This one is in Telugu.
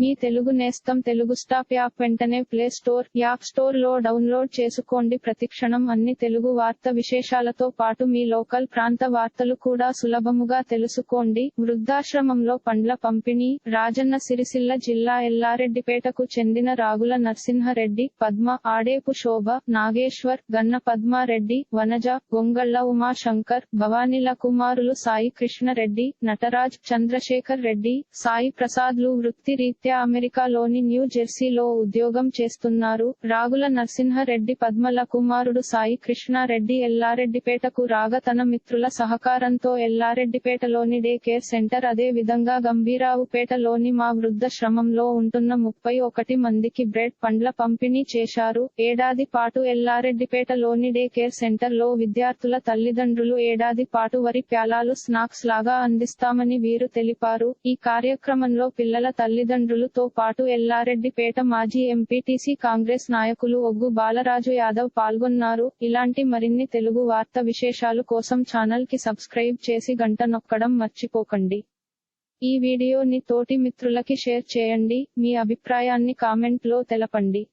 మీ తెలుగు నేస్తం తెలుగు స్టాప్ యాప్ వెంటనే ప్లే స్టోర్ యాప్ స్టోర్లో డౌన్లోడ్ చేసుకోండి. ప్రతిక్షణం అన్ని తెలుగు వార్త విశేషాలతో పాటు మీ లోకల్ ప్రాంత వార్తలు కూడా సులభముగా తెలుసుకోండి. వృద్ధాశ్రమంలో పండ్ల పంపిణీ రాజన్న సిరిసిల్ల జిల్లా ఎల్లారెడ్డిపేటకు చెందిన రాగుల నరసింహారెడ్డి పద్మ ఆడేపు శోభ నాగేశ్వర్ గన్న పద్మారెడ్డి వనజ గొంగళ్ళ ఉమాశంకర్ భవానీల కుమారులు సాయి కృష్ణరెడ్డి నటరాజ్ చంద్రశేఖర్ రెడ్డి సాయి ప్రసాద్లు వృత్తి మధ్య అమెరికాలోని న్యూ జెర్సీలో ఉద్యోగం చేస్తున్నారు. రాగుల నరసింహారెడ్డి పద్మల కుమారుడు సాయి కృష్ణారెడ్డి ఎల్లారెడ్డిపేటకు రాగ తన మిత్రుల సహకారంతో ఎల్లారెడ్డిపేటలోని డే కేర్ సెంటర్ అదే విధంగా గంభీరావుపేటలోని మా వృద్ధ శ్రమంలో ఉంటున్న ముప్పై ఒకటి మందికి బ్రెడ్ పండ్ల పంపిణీ చేశారు. ఏడాది పాటు ఎల్లారెడ్డిపేటలోని డే కేర్ సెంటర్లో విద్యార్థుల తల్లిదండ్రులు ఏడాది పాటు వరి ప్యాలాలు స్నాక్స్ లాగా అందిస్తామని వీరు తెలిపారు. ఈ కార్యక్రమంలో పిల్లల తల్లిదండ్రులు తల్లిదండ్రులతో పాటు ఎల్లారెడ్డిపేట మాజీ ఎంపీటీసీ కాంగ్రెస్ నాయకులు ఒగ్గు బాలరాజు యాదవ్ పాల్గొన్నారు. ఇలాంటి మరిన్ని తెలుగు వార్త విశేషాలు కోసం ఛానల్కి సబ్స్క్రైబ్ చేసి గంట నొక్కడం మర్చిపోకండి. ఈ వీడియోని తోటి మిత్రులకి షేర్ చేయండి. మీ అభిప్రాయాన్ని కామెంట్లో తెలపండి.